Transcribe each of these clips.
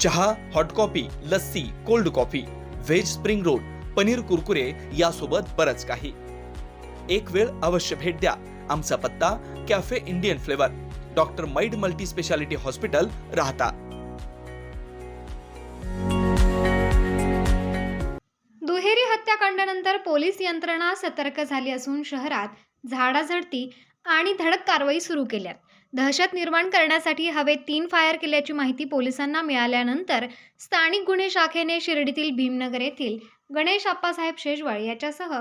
चहा hot coffee lassi cold coffee veg spring roll paneer कुरकुरे यासोबत बरंच काही. एक वेळ अवश्य भेट द्या. आमचा पत्ता कॅफे इंडियन फ्लेवर डॉक्टर मैड मल्टी स्पेशालिटी हॉस्पिटल राहता. दुहेरी हत्याकांडानंतर पोलीस यंत्रणा सतर्क झाली असून शहरात झाडाझडती आणि धडक कारवाई सुरू केल्यात. दहशत निर्माण करण्यासाठी हवेत तीन फायर केल्याची माहिती पोलिसांना मिळाल्यानंतर स्थानिक गुन्हे शाखेने शिर्डीतील भीमनगर येथील गणेश आप्पासाहेब शेजवळ याच्यासह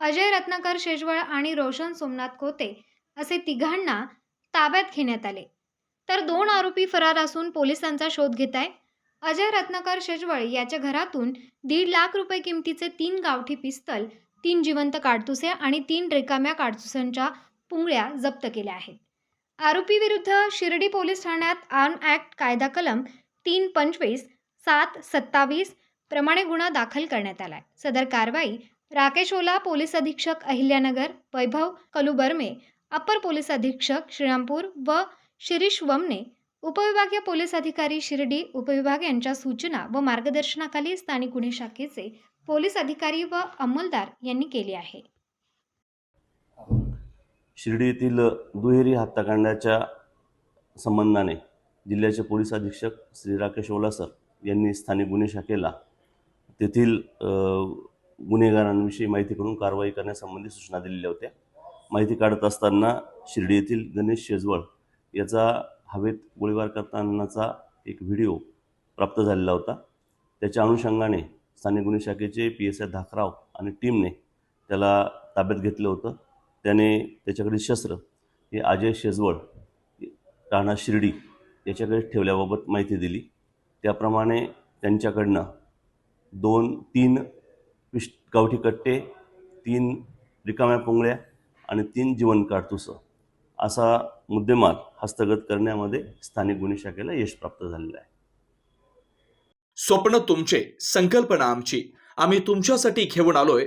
अजय रत्नाकर शेजवळ आणि रोशन सोमनाथ कोते असे तिघांना ताब्यात घेण्यात आले. तर दोन आरोपी फरार असून पोलिसांचा शोध घेत आहे अजय रत्नाकर शेजवळ याच्या घरातून दीड लाख रुपये किमतीचे तीन गावठी पिस्तल तीन जिवंत काडतुसे आणि तीन रिकाम्या काडतुसांच्या पुंगळ्या जप्त केल्या आहेत. आरोपीविरुद्ध शिर्डी पोलीस ठाण्यात आर्म ॲक्ट कायदा कलम तीन पंचवीस सात सत्तावीस प्रमाणे गुन्हा दाखल करण्यात आलाय. सदर कारवाई राकेश ओला पोलीस अधीक्षक अहिल्यानगर वैभव कलुबर्मे अप्पर पोलीस अधीक्षक श्रीरामपूर व शिरीष वमने उपविभागीय पोलीस अधिकारी शिर्डी उपविभाग यांच्या सूचना व मार्गदर्शनाखाली स्थानिक गुन्हे शाखेचे पोलीस अधिकारी व अंमलदार यांनी केली आहे. शिर्डी येथील दुहेरी हत्याकांडाच्या संबंधाने जिल्ह्याचे पोलीस अधीक्षक श्री राकेश ओलासर यांनी स्थानिक गुन्हे शाखेला तेथील गुन्हेगारांविषयी माहिती करून कारवाई करण्यासंबंधी सूचना दिलेल्या होत्या. माहिती काढत असताना शिर्डी येथील गणेश शेजवळ याचा हवेत गोळीबार करतानाचा एक व्हिडिओ प्राप्त झालेला होता. त्याच्या अनुषंगाने स्थानिक गुन्हे शाखेचे पी एस आय धाकराव आणि टीमने त्याला ताब्यात घेतलं होतं. त्याने त्याच्याकडे शस्त्र हे अजय शेजवळ राणा शिर्डी याच्याकडे ठेवल्याबाबत माहिती दिली. त्याप्रमाणे त्यांच्याकडनं दोन तीन पिश गावठी कट्टे तीन रिकाम्या पुंगळ्या आणि तीन जीवन काडतुसं असा मुद्देमाल हस्तगत करण्यामध्ये स्थानिक गुन्हे शाखेला यश प्राप्त झालेलं आहे. स्वप्न तुमचे संकल्पना आमची. आम्ही तुमच्यासाठी घेऊन आलोय.